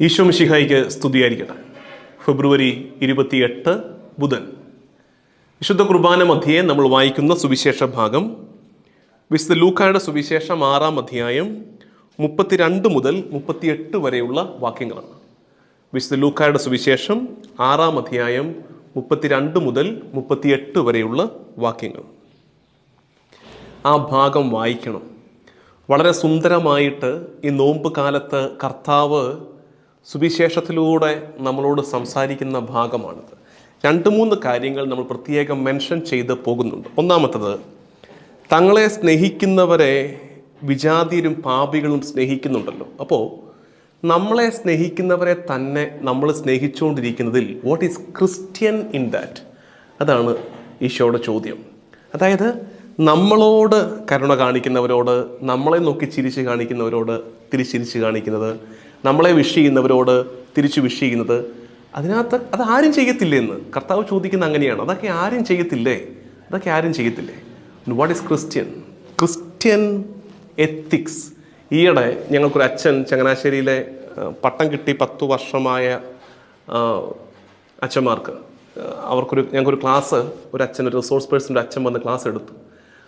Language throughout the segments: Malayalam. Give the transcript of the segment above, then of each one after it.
ഈശോ മിശിഹായിക്ക് സ്തുതിയായിരിക്കട്ടെ. ഫെബ്രുവരി ഇരുപത്തിയെട്ട് ബുധൻ വിശുദ്ധ കുർബാന മധ്യേ നമ്മൾ വായിക്കുന്ന സുവിശേഷ ഭാഗം വിശുദ്ധ ലൂക്കായുടെ സുവിശേഷം ആറാം അധ്യായം മുപ്പത്തിരണ്ട് മുതൽ മുപ്പത്തിയെട്ട് വരെയുള്ള വാക്യങ്ങളാണ്. വിശുദ്ധ ലൂക്കായുടെ സുവിശേഷം ആറാം അധ്യായം മുപ്പത്തിരണ്ട് മുതൽ മുപ്പത്തിയെട്ട് വരെയുള്ള വാക്യങ്ങൾ. ആ ഭാഗം വായിക്കണം. വളരെ സുന്ദരമായിട്ട് ഈ നോമ്പ് കാലത്ത് കർത്താവ് സുവിശേഷത്തിലൂടെ നമ്മളോട് സംസാരിക്കുന്ന ഭാഗമാണിത്. രണ്ട് മൂന്ന് കാര്യങ്ങൾ നമ്മൾ പ്രത്യേകം മെൻഷൻ ചെയ്ത് പോകുന്നുണ്ട്. ഒന്നാമത്തത് തങ്ങളെ സ്നേഹിക്കുന്നവരെ വിജാതിയരും പാപികളും സ്നേഹിക്കുന്നുണ്ടല്ലോ. അപ്പോൾ നമ്മളെ സ്നേഹിക്കുന്നവരെ തന്നെ നമ്മൾ സ്നേഹിച്ചുകൊണ്ടിരിക്കുന്നതിൽ what is Christian in that അതാണ് ഈശോയുടെ ചോദ്യം. അതായത് നമ്മളോട് കരുണ കാണിക്കുന്നവരോട് നമ്മളെ നോക്കി ചിരിച്ച് കാണിക്കുന്നവരോട് തിരിച്ചിരിച്ച് കാണിക്കുന്നത് നമ്മളെ വിഷ് ചെയ്യുന്നവരോട് തിരിച്ച് വിഷ് ചെയ്യുന്നത് അതിനകത്ത് അത് ആരും ചെയ്യത്തില്ലേ എന്ന്? കർത്താവ് ചോദിക്കുന്ന അങ്ങനെയാണ്. അതൊക്കെ ആരും ചെയ്യത്തില്ലേ? അതൊക്കെ ആരും ചെയ്യത്തില്ലേ? What is Christian Christian ethics ഈയിടെ ഞങ്ങൾക്കൊരു അച്ഛൻ ചങ്ങനാശ്ശേരിയിലെ പട്ടം കിട്ടി പത്തു വർഷമായ അച്ഛന്മാർക്ക്. അവർക്കൊരു ഞങ്ങൾക്കൊരു ക്ലാസ് ഒരു അച്ഛൻ ഒരു റിസോഴ്സ് പേഴ്സന്റെ അച്ഛൻ വന്ന് ക്ലാസ് എടുത്തു.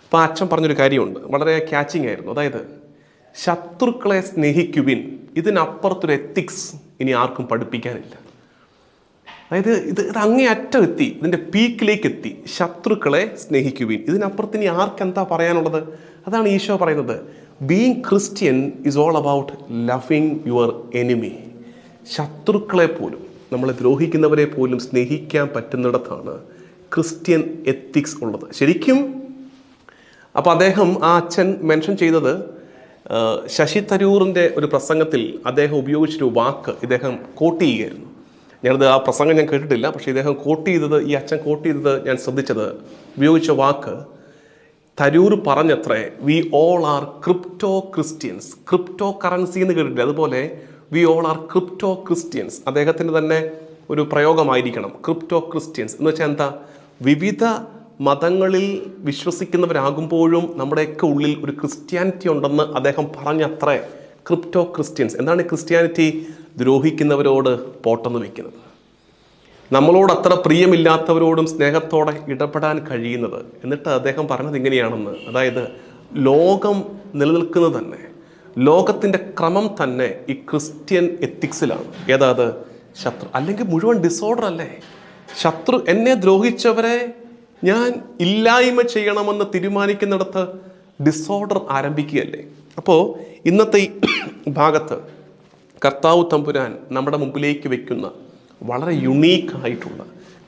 അപ്പോൾ ആ അച്ഛൻ പറഞ്ഞൊരു കാര്യമുണ്ട്. വളരെ ക്യാച്ചിങ് ആയിരുന്നു. അതായത് ശത്രുക്കളെ സ്നേഹിക്കുവിൻ. ഇതിനപ്പുറത്തൊരു എത്തിക്സ് ഇനി ആർക്കും പഠിപ്പിക്കാനില്ല. അതായത് ഇത് ഇത് അങ്ങേ അറ്റം എത്തി ഇതിന്റെ പീക്കിലേക്ക് എത്തി ശത്രുക്കളെ സ്നേഹിക്കുവിൻ. ഇതിനപ്പുറത്ത് ഇനി ആർക്കെന്താ പറയാനുള്ളത്? അതാണ് ഈശോ പറയുന്നത്. Being Christian is all about loving your enemy ശത്രുക്കളെ പോലും നമ്മളെ ദ്രോഹിക്കുന്നവരെ പോലും സ്നേഹിക്കാൻ പറ്റുന്നിടത്താണ് ക്രിസ്ത്യൻ എത്തിക്സ് ഉള്ളത്. ശരിക്കും? അപ്പോൾ അദ്ദേഹം ആ അച്ഛൻ മെൻഷൻ ചെയ്തത് ശശി തരൂറിന്റെ ഒരു പ്രസംഗത്തിൽ അദ്ദേഹം ഉപയോഗിച്ചൊരു വാക്ക് ഇദ്ദേഹം കോട്ട് ചെയ്യുകയായിരുന്നു. ഞാനത് ആ പ്രസംഗം ഞാൻ കേട്ടിട്ടില്ല പക്ഷേ ഇദ്ദേഹം കോട്ട് ചെയ്തത് ഈ അച്ഛൻ കോട്ട് ചെയ്തത് ഞാൻ ശ്രദ്ധിച്ചത്. ഉപയോഗിച്ച വാക്ക് Tharoor പറഞ്ഞത്രേ we all are crypto Christians crypto currency എന്ന് കേട്ടിട്ടില്ല? അതുപോലെ we all are crypto Christians അദ്ദേഹത്തിന്റെ തന്നെ ഒരു പ്രയോഗമായിരിക്കണം. ക്രിപ്റ്റോ ക്രിസ്ത്യൻസ് എന്ന് വെച്ചാൽ എന്താ? വിവിധ മതങ്ങളിൽ വിശ്വസിക്കുന്നവരാകുമ്പോഴും നമ്മുടെയൊക്കെ ഉള്ളിൽ ഒരു ക്രിസ്ത്യാനിറ്റി ഉണ്ടെന്ന് അദ്ദേഹം പറഞ്ഞത്രേ. Crypto Christians. എന്താണ് ക്രിസ്ത്യാനിറ്റി? ദ്രോഹിക്കുന്നവരോട് പോട്ടെന്ന് വയ്ക്കുന്നത് നമ്മളോട് അത്ര പ്രിയമില്ലാത്തവരോടും സ്നേഹത്തോടെ ഇടപെടാൻ കഴിയുന്നത്. എന്നിട്ട് അദ്ദേഹം പറഞ്ഞത് ഇങ്ങനെയാണെന്ന്. അതായത് ലോകം നിലനിൽക്കുന്നത് തന്നെ ലോകത്തിന്റെ ക്രമം തന്നെ ഈ ക്രിസ്ത്യൻ എത്തിക്സിലാണ്. ഏതാത് ശത്രു. അല്ലെങ്കിൽ മുഴുവൻ ഡിസോർഡർ അല്ലേ? ശത്രു എന്നെ ദ്രോഹിച്ചവരെ ഞാൻ ഇല്ലായ്മ ചെയ്യണമെന്ന് തീരുമാനിക്കുന്നിടത്ത് ഡിസോർഡർ ആരംഭിക്കുകയല്ലേ? അപ്പോൾ ഇന്നത്തെ ഭാഗത്ത് കർത്താവ് തമ്പുരാൻ നമ്മുടെ മുമ്പിലേക്ക് വയ്ക്കുന്ന വളരെ യുണീക്ക് ആയിട്ടുള്ള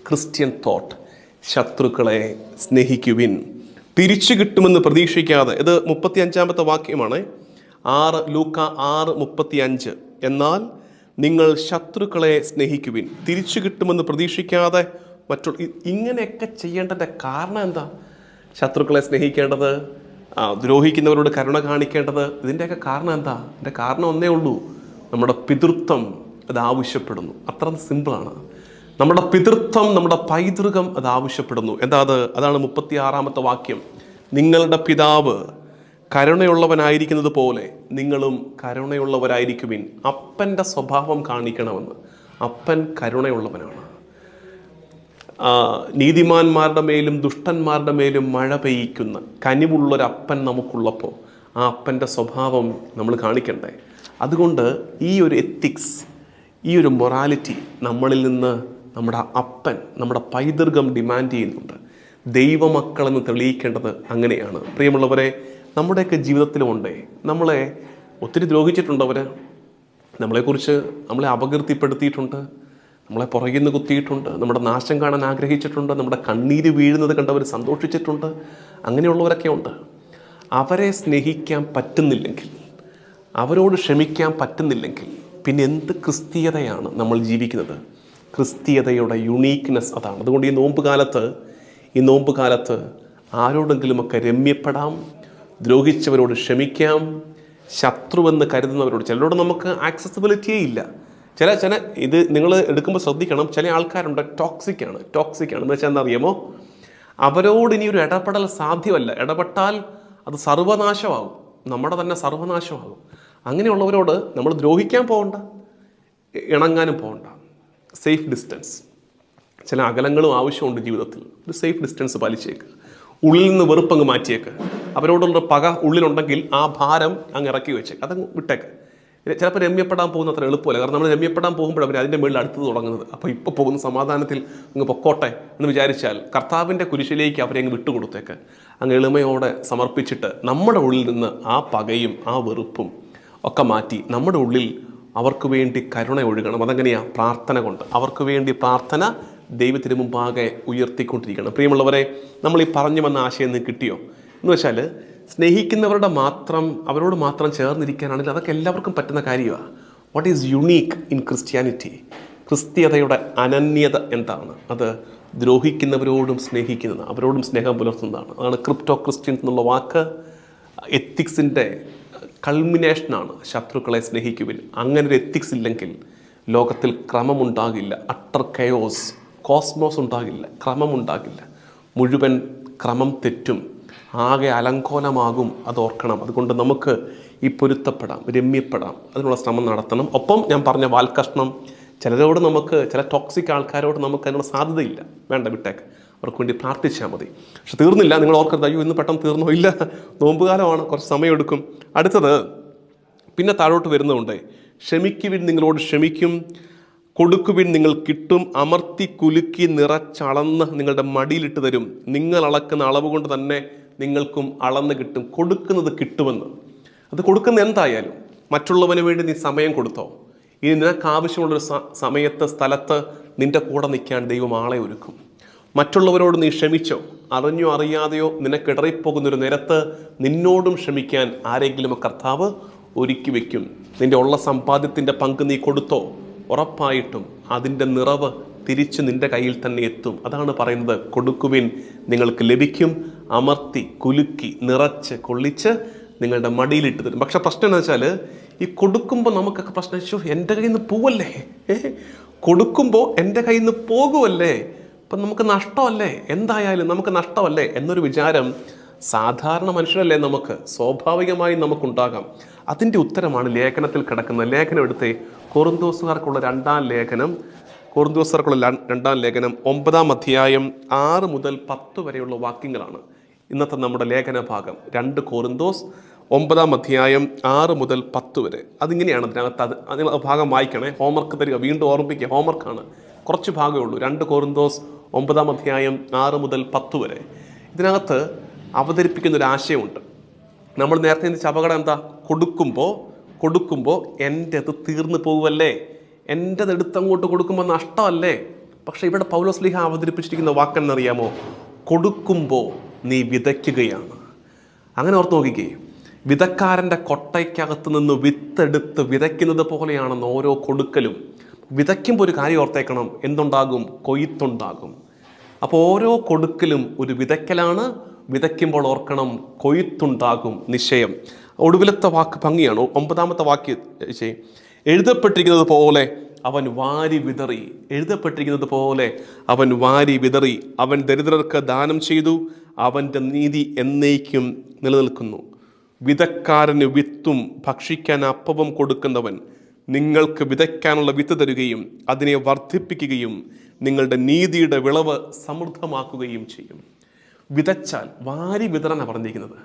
ക്രിസ്ത്യൻ തോട്ട് ശത്രുക്കളെ സ്നേഹിക്കുവിൻ. തിരിച്ചു കിട്ടുമെന്ന് പ്രതീക്ഷിക്കാതെ ഇത് മുപ്പത്തി അഞ്ചാമത്തെ വാക്യമാണ്. ആറ് ലൂക്ക ആറ് മുപ്പത്തി അഞ്ച് എന്നാൽ നിങ്ങൾ ശത്രുക്കളെ സ്നേഹിക്കുവിൻ. തിരിച്ചു കിട്ടുമെന്ന് പ്രതീക്ഷിക്കാതെ മറ്റുള്ള ഇങ്ങനെയൊക്കെ ചെയ്യേണ്ടതിന്റെ കാരണം എന്താ? ശത്രുക്കളെ സ്നേഹിക്കേണ്ടത് ദ്രോഹിക്കുന്നവരോട് കരുണ കാണിക്കേണ്ടത് ഇതിന്റെയൊക്കെ കാരണം എന്താ? ഇതിന്റെ കാരണം ഒന്നേ ഉള്ളൂ. നമ്മുടെ പിതൃത്വം അത് ആവശ്യപ്പെടുന്നു. അത്ര സിമ്പിളാണ്. നമ്മുടെ പിതൃത്വം നമ്മുടെ പൈതൃകം അത് ആവശ്യപ്പെടുന്നു. എന്താ അത്? അതാണ് മുപ്പത്തി ആറാമത്തെ വാക്യം. നിങ്ങളുടെ പിതാവ് കരുണയുള്ളവനായിരിക്കുന്നത് പോലെ നിങ്ങളും കരുണയുള്ളവരായിരിക്കുവിൻ. അപ്പന്റെ സ്വഭാവം കാണിക്കണമെന്ന്. അപ്പൻ കരുണയുള്ളവനാണ്. നീതിമാന്മാരുടെ മേലും ദുഷ്ടന്മാരുടെ മേലും മഴ പെയ്യിക്കുന്ന കനിവുള്ളൊരപ്പൻ നമുക്കുള്ളപ്പോൾ ആ അപ്പന്റെ സ്വഭാവം നമ്മൾ കാണിക്കണ്ടേ? അതുകൊണ്ട് ഈ ഒരു എത്തിക്സ് ഈ ഒരു മൊറാലിറ്റി നമ്മളിൽ നിന്ന് നമ്മുടെ അപ്പൻ നമ്മുടെ പൈതൃകം ഡിമാൻഡ് ചെയ്യുന്നുണ്ട്. ദൈവമക്കളെന്ന് തെളിയിക്കേണ്ടത് അങ്ങനെയാണ്. പ്രിയമുള്ളവരെ നമ്മുടെയൊക്കെ ജീവിതത്തിലുമുണ്ടേ നമ്മളെ ഒത്തിരി ദ്രോഹിച്ചിട്ടുണ്ടവർ നമ്മളെക്കുറിച്ച് നമ്മളെ അപകീർത്തിപ്പെടുത്തിയിട്ടുണ്ട്. നമ്മളെ പുറകിൽ നിന്ന് കുത്തിയിട്ടുണ്ട്. നമ്മുടെ നാശം കാണാൻ ആഗ്രഹിച്ചിട്ടുണ്ട്. നമ്മുടെ കണ്ണീര് വീഴുന്നത് കണ്ടവർ സന്തോഷിച്ചിട്ടുണ്ട്. അങ്ങനെയുള്ളവരൊക്കെ ഉണ്ട്. അവരെ സ്നേഹിക്കാൻ പറ്റുന്നില്ലെങ്കിൽ അവരോട് ക്ഷമിക്കാൻ പറ്റുന്നില്ലെങ്കിൽ പിന്നെ എന്ത് ക്രിസ്തീയതയാണ് നമ്മൾ ജീവിക്കുന്നത്? ക്രിസ്തീയതയുടെ യുണീക്ക്നെസ് അതാണ്. അതുകൊണ്ട് ഈ നോമ്പ് കാലത്ത് ഈ നോമ്പ് കാലത്ത് ആരോടെങ്കിലുമൊക്കെ രമ്യപ്പെടാം ദ്രോഹിച്ചവരോട് ക്ഷമിക്കാം ശത്രുവെന്ന് കരുതുന്നവരോട് ചിലരോട് നമുക്ക് ആക്സസിബിലിറ്റിയേ ഇല്ല. ചില ചില ഇത് നിങ്ങൾ എടുക്കുമ്പോൾ ശ്രദ്ധിക്കണം. ചില ആൾക്കാരുണ്ട് ടോക്സിക് ആണ്. ടോക്സിക് ആണ്. എന്ന് വെച്ചാൽ എന്താ അവരോട് ഇനി ഒരു ഇടപെടൽ സാധ്യമല്ല. ഇടപെട്ടാൽ അത് സർവനാശമാകും. നമ്മുടെ തന്നെ സർവനാശമാകും. അങ്ങനെയുള്ളവരോട് നമ്മൾ ദ്രോഹിക്കാൻ പോകണ്ട. ഇണങ്ങാനും പോകണ്ട. സേഫ് ഡിസ്റ്റൻസ് ചില അകലങ്ങളും ആവശ്യമുണ്ട് ജീവിതത്തിൽ. ഒരു സേഫ് ഡിസ്റ്റൻസ് പാലിച്ചേക്ക്. ഉള്ളിൽ നിന്ന് വെറുപ്പങ്ങ് മാറ്റിയേക്ക്. അവരോടുള്ള പക ഉള്ളിലുണ്ടെങ്കിൽ ആ ഭാരം അങ്ങ് ഇറക്കി വെച്ചേക്ക്. അതങ്ങ് വിട്ടേക്ക്. ഇത് ചിലപ്പോൾ രമ്യപ്പെടാൻ പോകുന്ന അത്ര എളുപ്പമല്ല. കാരണം നമ്മൾ രമ്യപ്പെടാൻ പോകുമ്പോഴും അവർ അതിന്റെ മുകളിൽ അടുത്ത് തുടങ്ങുന്നത്. അപ്പോൾ ഇപ്പോൾ പോകുന്ന സമാധാനത്തിൽ അങ്ങ് പൊക്കോട്ടെ എന്ന് വിചാരിച്ചാൽ കർത്താവിന്റെ കുരിശിലേക്ക് അവരെ അങ്ങ് വിട്ടുകൊടുത്തേക്ക്. അങ്ങ് എളിമയോടെ സമർപ്പിച്ചിട്ട് നമ്മുടെ ഉള്ളിൽ നിന്ന് ആ പകയും ആ വെറുപ്പും ഒക്കെ മാറ്റി നമ്മുടെ ഉള്ളിൽ അവർക്ക് വേണ്ടി കരുണ ഒഴുകണം. അതെങ്ങനെയാണ് പ്രാർത്ഥന കൊണ്ട്. അവർക്ക് വേണ്ടി പ്രാർത്ഥന ദൈവത്തിന് മുമ്പാകെ ഉയർത്തിക്കൊണ്ടിരിക്കണം. പ്രിയമുള്ളവരെ നമ്മൾ ഈ പറഞ്ഞു വന്ന ആശയം കിട്ടിയോ? എന്ന് വെച്ചാൽ സ്നേഹിക്കുന്നവരുടെ മാത്രം അവരോട് മാത്രം ചേർന്നിരിക്കാനാണെങ്കിൽ അതൊക്കെ എല്ലാവർക്കും പറ്റുന്ന കാര്യമാണ് what is unique in Christianity ക്രിസ്തീയതയുടെ അനന്യത എന്താണ്? അത് ദ്രോഹിക്കുന്നവരോടും സ്നേഹിക്കുന്നത് അവരോടും സ്നേഹം പുലർത്തുന്നതാണ്. അതാണ് ക്രിപ്റ്റോ ക്രിസ്ത്യൻസ് എന്നുള്ള വാക്ക്. എത്തിക്സിന്റെ കൾമിനേഷനാണ് ശത്രുക്കളെ സ്നേഹിക്കുവിൻ. അങ്ങനെ ഒരു എത്തിക്സ് ഇല്ലെങ്കിൽ ലോകത്തിൽ ക്രമമുണ്ടാകില്ല. അട്ടർ കയോസ് കോസ്മോസ് ഉണ്ടാകില്ല ക്രമമുണ്ടാകില്ല. മുഴുവൻ ക്രമം തെറ്റും ആകെ അലങ്കോലമാകും. അത് ഓർക്കണം. അതുകൊണ്ട് നമുക്ക് ഈ പൊരുത്തപ്പെടാം രമ്യപ്പെടാം. അതിനുള്ള ശ്രമം നടത്തണം. ഒപ്പം ഞാൻ പറഞ്ഞ വാൽക്കഷ്ണം ചിലരോട് നമുക്ക് ചില ടോക്സിക് ആൾക്കാരോട് നമുക്ക് അതിനുള്ള സാധ്യതയില്ല. വേണ്ട വിട്ടേക്ക്. അവർക്ക് വേണ്ടി പ്രാർത്ഥിച്ചാൽ മതി. പക്ഷെ തീർന്നില്ല. നിങ്ങൾ ഓർക്കരുത്. അയ്യോ ഇന്ന് പെട്ടെന്ന് തീർന്നോ? ഇല്ല. നോമ്പുകാലമാണ് കുറച്ച് സമയമെടുക്കും. അടുത്തത് പിന്നെ താഴോട്ട് വരുന്നതുണ്ട് ക്ഷമിക്കുവിൻ നിങ്ങളോട് ക്ഷമിക്കും. കൊടുക്കുവിൻ നിങ്ങൾ കിട്ടും. അമർത്തി കുലുക്കി നിറച്ചളന്ന് നിങ്ങളുടെ മടിയിലിട്ട് തരും. നിങ്ങൾ അളക്കുന്ന അളവ് കൊണ്ട് തന്നെ നിങ്ങൾക്കും അളന്ന് കിട്ടും കൊടുക്കുന്നത് കിട്ടുമെന്ന്. അത് കൊടുക്കുന്ന എന്തായാലും മറ്റുള്ളവന് വേണ്ടി നീ സമയം കൊടുത്തോ. ഇനി നിനക്ക് ആവശ്യമുള്ളൊരു സമയത്ത് സ്ഥലത്ത് നിന്റെ കൂടെ നിൽക്കാൻ ദൈവം ആളെ ഒരുക്കും. മറ്റുള്ളവരോട് നീ ക്ഷമിച്ചോ. അറിഞ്ഞോ അറിയാതെയോ നിനക്കിടറിപ്പോകുന്നൊരു നിരത്ത് നിന്നോടും ക്ഷമിക്കാൻ ആരെങ്കിലും കർത്താവ് ഒരുക്കി വയ്ക്കും. നിന്റെ ഉള്ള സമ്പാദ്യത്തിന്റെ പങ്ക് നീ കൊടുത്തോ. ഉറപ്പായിട്ടും അതിന്റെ നിറവ് തിരിച്ച് നിന്റെ കയ്യിൽ തന്നെ എത്തും. അതാണ് പറയുന്നത് കൊടുക്കുവിൻ നിങ്ങൾക്ക് ലഭിക്കും. അമർത്തി കുലുക്കി നിറച്ച് കൊള്ളിച്ച് നിങ്ങളുടെ മടിയിലിട്ട് തരും. പക്ഷെ പ്രശ്നം എന്ന് വെച്ചാൽ ഈ കൊടുക്കുമ്പോൾ നമുക്കൊക്കെ പ്രശ്നം ശോ എന്റെ കയ്യിൽ നിന്ന് പോവല്ലേ? കൊടുക്കുമ്പോൾ എന്റെ കയ്യിൽ നിന്ന് പോകുമല്ലേ അപ്പം നമുക്ക് നഷ്ടമല്ലേ? എന്തായാലും നമുക്ക് നഷ്ടമല്ലേ? എന്നൊരു വിചാരം സാധാരണ മനുഷ്യരല്ലേ നമുക്ക്? സ്വാഭാവികമായി നമുക്കുണ്ടാകാം. അതിന്റെ ഉത്തരമാണ് ലേഖനത്തിൽ കിടക്കുന്നത്. ലേഖനം എടുത്ത്. കുറുന്തോസുകാർക്കുള്ള രണ്ടാം ലേഖനം. കുറുന്തോസുകാർക്കുള്ള രണ്ടാം ലേഖനം ഒമ്പതാം അധ്യായം ആറ് മുതൽ പത്ത് വരെയുള്ള വാക്യങ്ങളാണ്. ഇന്നത്തെ നമ്മുടെ ലേഖന ഭാഗം രണ്ട് കോറിന്തോസ് ഒമ്പതാം അധ്യായം ആറ് മുതൽ പത്ത് വരെ. അതിങ്ങനെയാണ് അതിനകത്ത് അത് ആ ഭാഗം വായിക്കണേ. ഹോംവർക്ക് തരിക. വീണ്ടും ഓർമ്മിക്കുക ഹോംവർക്കാണ് കുറച്ച് ഭാഗമേ ഉള്ളൂ. രണ്ട് കോറിന്തോസ് ഒമ്പതാം അധ്യായം ആറ് മുതൽ പത്ത് വരെ. ഇതിനകത്ത് അവതരിപ്പിക്കുന്ന ഒരു ആശയമുണ്ട്. നമ്മൾ നേരത്തെ ചിന്തിച്ച അപകടം എന്താ? കൊടുക്കുമ്പോൾ കൊടുക്കുമ്പോൾ എന്റെ അത് തീർന്നു പോകുമല്ലേ എന്റെത് എടുത്തങ്ങോട്ട് കൊടുക്കുമ്പോൾ നഷ്ടമല്ലേ? പക്ഷേ ഇവിടെ പൗലോസ്ലിഹ അവതരിപ്പിച്ചിരിക്കുന്ന വാക്കെന്നറിയാമോ? കൊടുക്കുമ്പോൾ നീ വിതയ്ക്കുകയാണ്. അങ്ങനെ ഓർത്ത് നോക്കിക്കേ. വിതക്കാരന്റെ കൊട്ടയ്ക്കകത്ത് നിന്ന് വിത്തെടുത്ത് വിതയ്ക്കുന്നത് പോലെയാണെന്ന് ഓരോ കൊടുക്കലും. വിതയ്ക്കുമ്പോൾ ഒരു കാര്യം ഓർത്തേക്കണം. എന്തുണ്ടാകും? കൊയ്ത്തുണ്ടാകും. അപ്പോൾ ഓരോ കൊടുക്കലും ഒരു വിതയ്ക്കലാണ്. വിതയ്ക്കുമ്പോൾ ഓർക്കണം കൊയ്ത്തുണ്ടാകും നിശ്ചയം. ഒടുവിലത്തെ വാക്ക് ഭംഗിയാണ്. ഒമ്പതാമത്തെ വാക്യ ചെയ്യും എഴുതപ്പെട്ടിരിക്കുന്നത് പോലെ അവൻ വാരി വിതറി. എഴുതപ്പെട്ടിരിക്കുന്നത് പോലെ അവൻ വാരി വിതറി. അവൻ ദരിദ്രർക്ക് ദാനം ചെയ്തു. അവന്റെ നീതി എന്നേക്കും നിലനിൽക്കുന്നു. വിതക്കാരന് വിത്തും ഭക്ഷിക്കാൻ അപ്പവും കൊടുക്കുന്നവൻ നിങ്ങൾക്ക് വിതയ്ക്കാനുള്ള വിത്ത് തരുകയും അതിനെ വർദ്ധിപ്പിക്കുകയും നിങ്ങളുടെ നീതിയുടെ വിളവ് സമൃദ്ധമാക്കുകയും ചെയ്യും. വിതച്ചാൽ വാരി വിതരണ പറഞ്ഞിരിക്കുന്നത്.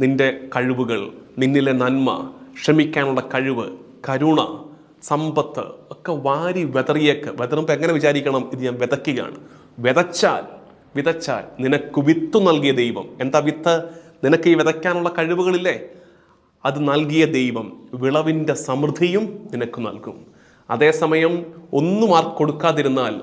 നിന്റെ കഴിവുകൾ നിന്നിലെ നന്മ ക്ഷമിക്കാനുള്ള കഴിവ് കരുണ സമ്പത്ത് ഒക്കെ വാരി വെതറിയേക്ക്. വെതറുമ്പോൾ എങ്ങനെ വിചാരിക്കണം? ഇത് ഞാൻ വിതയ്ക്കുകയാണ്. വിതച്ചാൽ വിതച്ചാൽ നിനക്ക് വിത്ത് നൽകിയ ദൈവം. എന്താ വിത്ത്? നിനക്ക് ഈ വിതയ്ക്കാനുള്ള കഴിവുകളില്ലേ? അത് നൽകിയ ദൈവം വിളവിന്റെ സമൃദ്ധിയും നിനക്ക് നൽകും. അതേസമയം ഒന്നും ആർക്ക് കൊടുക്കാതിരുന്നാൽ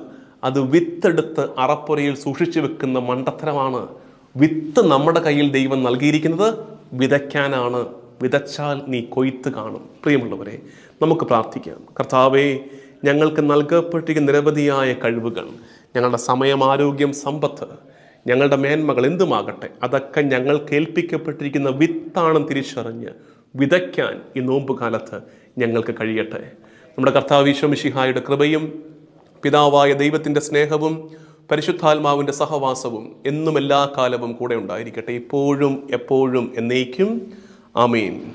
അത് വിത്തെടുത്ത് അറപ്പുരയിൽ സൂക്ഷിച്ചു വെക്കുന്ന മണ്ടത്തരമാണ്. വിത്ത് നമ്മുടെ കയ്യിൽ ദൈവം നൽകിയിരിക്കുന്നത് വിതയ്ക്കാനാണ്. വിതച്ചാൽ നീ കൊയ്ത്ത് കാണും. പ്രിയമുള്ളവരെ നമുക്ക് പ്രാർത്ഥിക്കാം. കർത്താവേ ഞങ്ങൾക്ക് നൽകപ്പെട്ടിരിക്കുന്ന നിരവധിയായ കഴിവുകൾ ഞങ്ങളുടെ സമയം ആരോഗ്യം സമ്പത്ത് ഞങ്ങളുടെ മേന്മകൾ എന്തുമാകട്ടെ അതൊക്കെ ഞങ്ങൾ കേൾപ്പിക്കപ്പെട്ടിരിക്കുന്ന വിത്താണെന്ന് തിരിച്ചറിഞ്ഞ് വിതയ്ക്കാൻ ഈ നോമ്പുകാലത്ത് ഞങ്ങൾക്ക് കഴിയട്ടെ. നമ്മുടെ കർത്താവ് ഈശ്വമിഷിഹായുടെ കൃപയും പിതാവായ ദൈവത്തിന്റെ സ്നേഹവും പരിശുദ്ധാത്മാവിന്റെ സഹവാസവും എന്നും എല്ലാ കാലവും കൂടെ ഉണ്ടായിരിക്കട്ടെ. ഇപ്പോഴും എപ്പോഴും എന്നേക്കും. ആമീൻ.